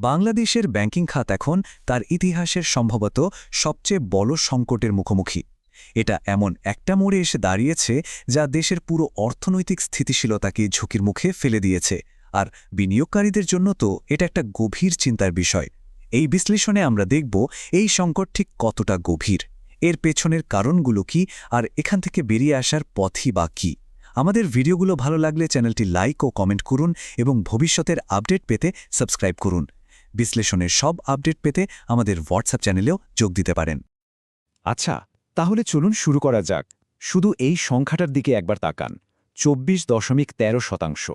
বাংলাদেশের ব্যাংকিং খাত এখন তার ইতিহাসের সম্ভবত সবচেয়ে বড় সংকটের মুখোমুখি। এটা এমন একটা মোড়ে এসে দাঁড়িয়েছে যা দেশের পুরো অর্থনৈতিক স্থিতিশীলতাকে ঝুঁকির মুখে ফেলে দিয়েছে। আর বিনিয়োগকারীদের জন্য তো এটা একটা গভীর চিন্তার বিষয়। এই বিশ্লেষণে আমরা দেখব এই সংকট ঠিক কতটা গভীর। এর পেছনের কারণগুলো কি আর এখান থেকে বেরিয়ে আসার পথই বা কী? আমাদের ভিডিওগুলো ভালো লাগলে চ্যানেলটি লাইক ও কমেন্ট করুন এবং ভবিষ্যতের আপডেট পেতে সাবস্ক্রাইব করুন। বিশ্লেষণের সব আপডেট পেতে আমাদের হোয়াটসঅ্যাপ চ্যানেলেও যোগ দিতে পারেন। আচ্ছা তাহলে চলুন শুরু করা যাক। শুধু এই সংখ্যাটার দিকে একবার তাকান। চব্বিশ দশমিক তেরো শতাংশ।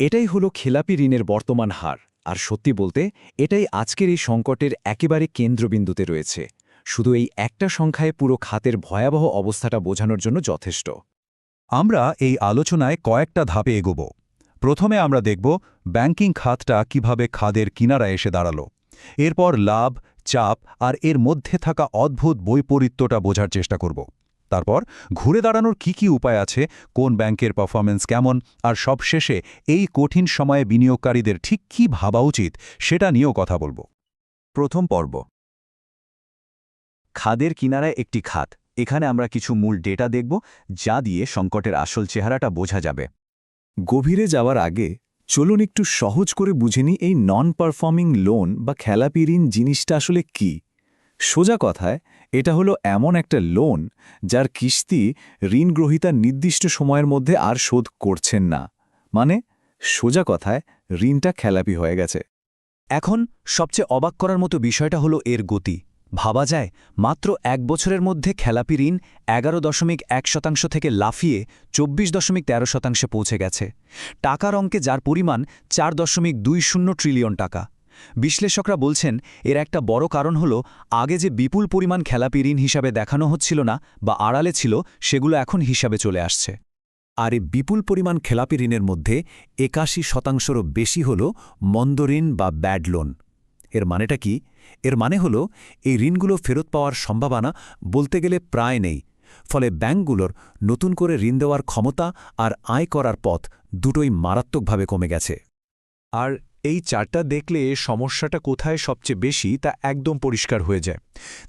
এটাই হলো খেলাপি ঋণের বর্তমান হার। আর সত্যি বলতে এটাই আজকের এই সংকটের একেবারে কেন্দ্রবিন্দুতে রয়েছে। শুধু এই একটা সংখ্যায় পুরো খাতের ভয়াবহ অবস্থাটা বোঝানোর জন্য যথেষ্ট। আমরা এই আলোচনায় কয়েকটা ধাপে এগোব। প্রথমে আমরা দেখব ব্যাংকিং খাতটা কীভাবে খাদের কিনারা এসে দাঁড়াল। এরপর লাভ, চাপ আর এর মধ্যে থাকা অদ্ভুত বৈপরীত্যটা বোঝার চেষ্টা করব। তারপর ঘুরে দাঁড়ানোর কি কি উপায় আছে, কোন ব্যাংকের পারফরমেন্স কেমন, আর সবশেষে এই কঠিন সময়ে বিনিয়োগকারীদের ঠিক কি ভাবা উচিত, সেটা নিয়েও কথা বলব। প্রথম পর্ব। খাদের কিনারায় একটি খাত। এখানে আমরা কিছু মূল ডেটা দেখব, যা দিয়ে সংকটের আসল চেহারাটা বোঝা যাবে। গভীরে যাওয়ার আগে চলুন একটু সহজ করে বুঝেনি এই নন পারফর্মিং লোন বা খেলাপি ঋণ জিনিসটা আসলে কি। সোজা কথায়, এটা হলো এমন একটা লোন যার কিস্তি ঋণগ্রহীতা নির্দিষ্ট সময়ের মধ্যে আর শোধ করছেন না। মানে সোজা কথায়, ঋণটা খেলাপি হয়ে গেছে। এখন সবচেয়ে অবাক করার মতো বিষয়টা হলো এর গতি। ভাবা যায়, মাত্র এক বছরের মধ্যে খেলাপি ঋণ এগারো দশমিক এক শতাংশ থেকে লাফিয়ে চব্বিশ দশমিক তেরো শতাংশে পৌঁছে গেছে। টাকার অঙ্কে যার পরিমাণ চার দশমিক দুই শূন্য ট্রিলিয়ন টাকা। বিশ্লেষকরা বলছেন, এর একটা বড় কারণ হল, আগে যে বিপুল পরিমাণ খেলাপি ঋণ হিসাবে দেখানো হচ্ছিল না বা আড়ালে ছিল, সেগুলো এখন হিসাবে চলে আসছে। আর এই বিপুল পরিমাণ খেলাপি ঋণের মধ্যে একাশি শতাংশেরও বেশি হল মন্দঋণ বা ব্যাড লোন। এর মানেটা কি? এর মানে হল, এই ঋণগুলো ফেরত পাওয়ার সম্ভাবনা বলতে গেলে প্রায় নেই। ফলে ব্যাংকগুলোর নতুন করে ঋণ দেওয়ার ক্ষমতা আর আয় করার পথ দুটোই মারাত্মকভাবে কমে গেছে। আর এই চারটা দেখলে সমস্যাটা কোথায় সবচেয়ে বেশি তা একদম পরিষ্কার হয়ে যায়।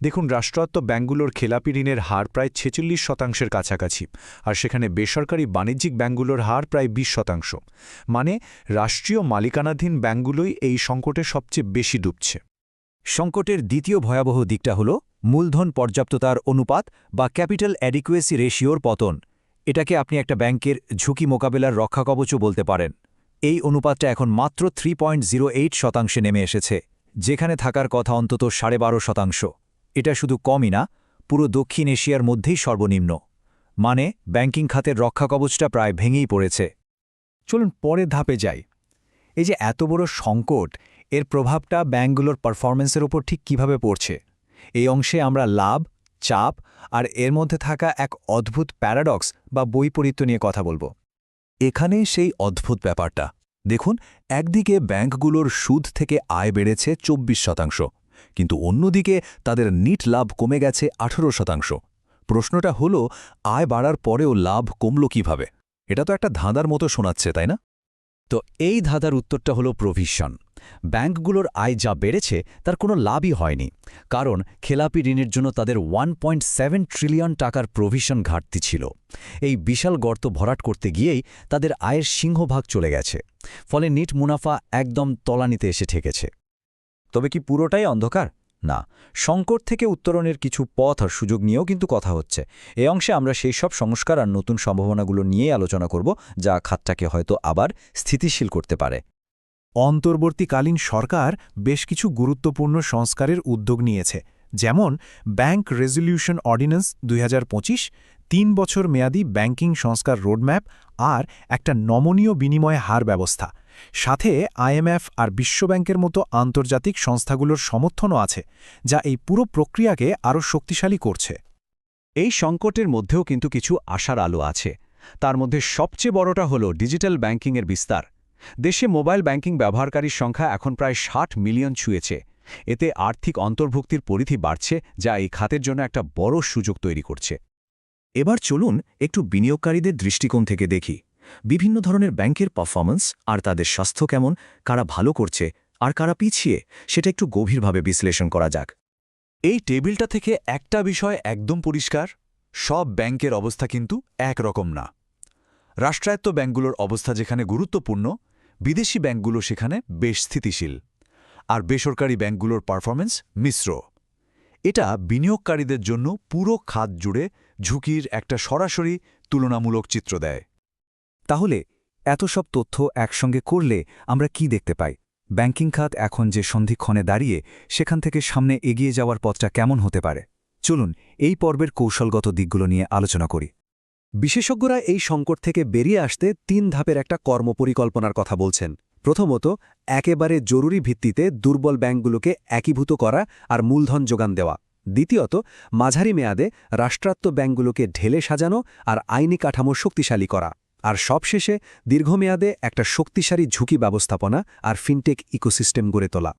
দেখুন, রাষ্ট্রায়ত্ত ব্যাঙ্কগুলোর খেলাপি ঋণের হার প্রায় ছেচল্লিশ শতাংশের কাছাকাছি, আর সেখানে বেসরকারি বাণিজ্যিক ব্যাঙ্কগুলোর হার প্রায় ২০ শতাংশ। মানে রাষ্ট্রীয় মালিকানাধীন ব্যাঙ্কগুলোই এই সংকটে সবচেয়ে বেশি ডুবছে। সংকটের দ্বিতীয় ভয়াবহ দিকটা হল মূলধন পর্যাপ্ততার অনুপাত বা ক্যাপিটাল অ্যাডিকুয়েসি রেশিওর পতন। এটাকে আপনি একটা ব্যাংকের ঝুঁকি মোকাবেলার রক্ষাকবচও বলতে পারেন। এই অনুপাতটা এখন মাত্র থ্রি শতাংশে নেমে এসেছে, যেখানে থাকার কথা অন্তত সাড়ে বারো শতাংশ। এটা শুধু কমই না, পুরো দক্ষিণ এশিয়ার মধ্যেই সর্বনিম্ন। মানে ব্যাংকিং খাতের রক্ষাকবচটা প্রায় ভেঙেই পড়েছে। চলুন পরের ধাপে যাই। এই যে এত বড় সংকট, এর প্রভাবটা ব্যাঙ্কগুলোর পারফরমেন্সের ওপর ঠিক কীভাবে পড়ছে? এই অংশে আমরা লাভ, চাপ আর এর মধ্যে থাকা এক অদ্ভুত প্যারাডক্স বা বৈপরীত্য নিয়ে কথা বলব। এখানেই সেই অদ্ভুত ব্যাপারটা। দেখুন, একদিকে ব্যাংকগুলোর সুদ থেকে আয় বেড়েছে চব্বিশ শতাংশ, কিন্তু অন্যদিকে তাদের নিট লাভ কমে গেছে আঠেরো শতাংশ। প্রশ্নটা হল, আয় বাড়ার পরেও লাভ কমল কীভাবে? এটা তো একটা ধাঁধার মতো শোনাচ্ছে, তাই না? তো এই ধাঁধার উত্তরটা হলো প্রভিশন। ব্যাংকগুলোর আয় যা বেড়েছে, তার কোনো লাভই হয়নি। কারণ খেলাপি ঋণের জন্য তাদের ওয়ান ট্রিলিয়ন টাকার প্রভিশন ঘাটতি ছিল। এই বিশাল গর্ত ভরাট করতে গিয়েই তাদের আয়ের সিংহভাগ চলে গেছে। ফলে নিট মুনাফা একদম তলানিতে এসে ঠেকেছে। তবে কি পুরোটাই অন্ধকার? না, সংকট থেকে উত্তরণের কিছু পথ আর সুযোগ নিয়েও কিন্তু কথা হচ্ছে। এ অংশে আমরা সেই সব সংস্কার আর নতুন সম্ভাবনাগুলো নিয়ে আলোচনা করব, যা খাতটাকে হয়তো আবার স্থিতিশীল করতে পারে। অন্তর্বর্তীকালীন সরকার বেশ কিছু গুরুত্বপূর্ণ সংস্কারের উদ্যোগ নিয়েছে, যেমন ব্যাংক রেজলিউশন অর্ডিন্যান্স দুই তিন বছর মেয়াদী ব্যাংকিং সংস্কার রোডম্যাপ আর একটা নমনীয় বিনিময় হার ব্যবস্থা। সাথে আইএমএফ আর বিশ্বব্যাংকের মতো আন্তর্জাতিক সংস্থাগুলোর সমর্থনও আছে, যা এই পুরো প্রক্রিয়াকে আরও শক্তিশালী করছে। এই সংকটের মধ্যেও কিন্তু কিছু আশার আলো আছে। তার মধ্যে সবচেয়ে বড়টা হল ডিজিটাল ব্যাংকিংয়ের বিস্তার। দেশে মোবাইল ব্যাংকিং ব্যবহারকারীর সংখ্যা এখন প্রায় ষাট মিলিয়ন ছুঁয়েছে। এতে আর্থিক অন্তর্ভুক্তির পরিধি বাড়ছে, যা এই খাতের জন্য একটা বড় সুযোগ তৈরি করছে। এবার চলুন একটু বিনিয়োগকারীদের দৃষ্টিকোণ থেকে দেখি। বিভিন্ন ধরনের ব্যাংকের পারফরমেন্স আর তাদের স্বাস্থ্য কেমন, কারা ভালো করছে আর কারা পিছিয়ে, সেটা একটু গভীরভাবে বিশ্লেষণ করা যাক। এই টেবিলটা থেকে একটা বিষয় একদম পরিষ্কার, সব ব্যাংকের অবস্থা কিন্তু একরকম না। রাষ্ট্রায়ত্ত ব্যাংকগুলোর অবস্থা যেখানে গুরুত্বপূর্ণ, বিদেশি ব্যাংকগুলো সেখানে বেশ স্থিতিশীল। আর বেসরকারি ব্যাংকগুলোর পারফরমেন্স মিশ্র। এটা বিনিয়োগকারীদের জন্য পুরো খাত জুড়ে ঝুঁকির একটা সরাসরি তুলনামূলক চিত্র দেয়। তাহলে, এত সব তথ্য একসঙ্গে করলে আমরা কি দেখতে পাই? ব্যাংকিং খাত এখন যে সন্ধিক্ষণে দাঁড়িয়ে, সেখান থেকে সামনে এগিয়ে যাওয়ার পথটা কেমন হতে পারে? চলুন, এই পর্বের কৌশলগত দিকগুলো নিয়ে আলোচনা করি। বিশেষজ্ঞরা এই সংকট থেকে বেরিয়ে আসতে তিন ধাপের একটা কর্মপরিকল্পনার কথা বলছেন। প্রথমত, একেবারে জরুরি ভিত্তিতে দুর্বল ব্যাংকগুলোকে একীভূত করা আর মূলধন যোগান দেওয়া। দ্বিতীয়ত, মাঝারি মেয়াদে রাষ্ট্রায়ত্ত ব্যাংকগুলোকে ঢেলে সাজানো আর আইনি কাঠামো শক্তিশালী করা। আর সবশেষে দীর্ঘমেয়াদে একটা শক্তিশালী ঝুঁকি ব্যবস্থাপনা আর ফিনটেক ইকোসিস্টেম গড়ে তোলা।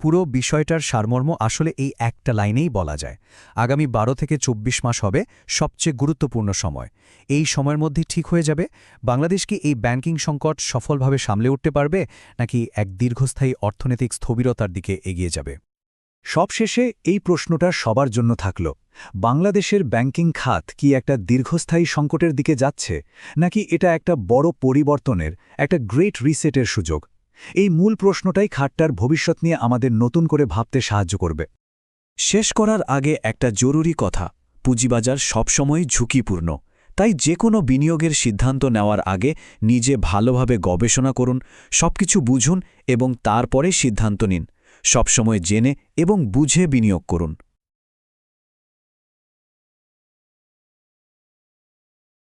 পুরো বিষয়টার সারমর্ম আসলে এই একটা লাইনেই বলা যায়। আগামী ১২ থেকে ২৪ মাস হবে সবচেয়ে গুরুত্বপূর্ণ সময়। এই সময়ের মধ্যে ঠিক হয়ে যাবে? বাংলাদেশ কি এই ব্যাংকিং সংকট সফলভাবে সামলে উঠতে পারবে? নাকি এক দীর্ঘস্থায়ী অর্থনৈতিক স্থবিরতার দিকে এগিয়ে যাবে? সবশেষে, এই প্রশ্নটা সবার জন্য থাকল, বাংলাদেশের ব্যাংকিং খাত কি একটা দীর্ঘস্থায়ী সংকটের দিকে যাচ্ছে, নাকি এটা একটা বড় পরিবর্তনের, একটা গ্রেট রিসেটের সুযোগ? এই মূল প্রশ্নটাই খাতটার ভবিষ্যৎ নিয়ে আমাদের নতুন করে ভাবতে সাহায্য করবে। শেষ করার আগে একটা জরুরি কথা, পুঁজিবাজার সবসময় ঝুঁকিপূর্ণ, তাই যে কোনো বিনিয়োগের সিদ্ধান্ত নেওয়ার আগে নিজে ভালোভাবে গবেষণা করুন, সবকিছু বুঝুন এবং তারপরে সিদ্ধান্ত নিন। সবসময় জেনে এবং বুঝে বিনিয়োগ করুন।